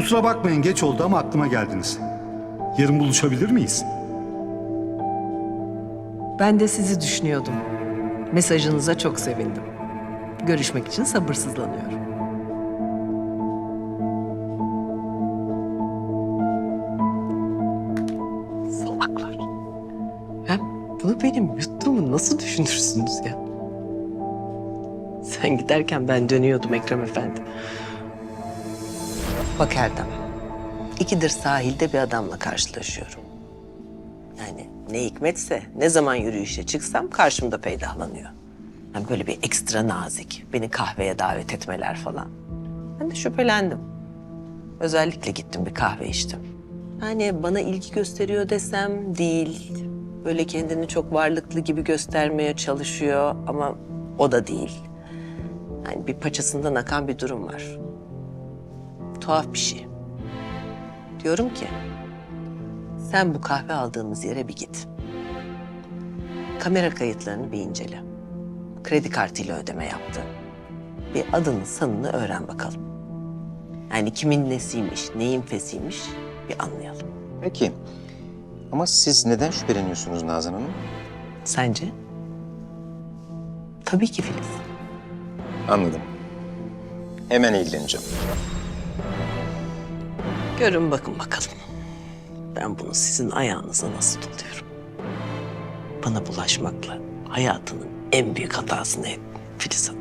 Kusura bakmayın geç oldu ama aklıma geldiniz. Yarın buluşabilir miyiz? Ben de sizi düşünüyordum. Mesajınıza çok sevindim. Görüşmek için sabırsızlanıyorum. Salaklar. Hem bunu benim yuttuğumu nasıl düşünürsünüz ya? Sen giderken ben dönüyordum Ekrem Efendi. Bak Erdem, ikidir sahilde bir adamla karşılaşıyorum. Yani ne hikmetse ne zaman yürüyüşe çıksam karşımda peydahlanıyor. Yani böyle bir ekstra nazik, beni kahveye davet etmeler falan. Ben de şüphelendim. Özellikle gittim bir kahve içtim. Yani bana ilgi gösteriyor desem değil. Böyle kendini çok varlıklı gibi göstermeye çalışıyor ama o da değil. Yani bir paçasından akan bir durum var. Tuhaf bir şey. Diyorum ki sen bu kahve aldığımız yere bir git. Kamera kayıtlarını bir incele. Kredi kartıyla ödeme yaptı. Bir adını sanını öğren bakalım. Yani kimin nesiymiş, neyin fesiymiş bir anlayalım. Peki. Ama siz neden şüpheleniyorsunuz Nazan Hanım? Sence? Tabii ki Filiz. Anladım. Hemen ilgileneceğim. Görün bakın bakalım. Ben bunu sizin ayağınıza nasıl tutuyorum. Bana bulaşmakla hayatının en büyük hatasını ettin Filiz Hanım.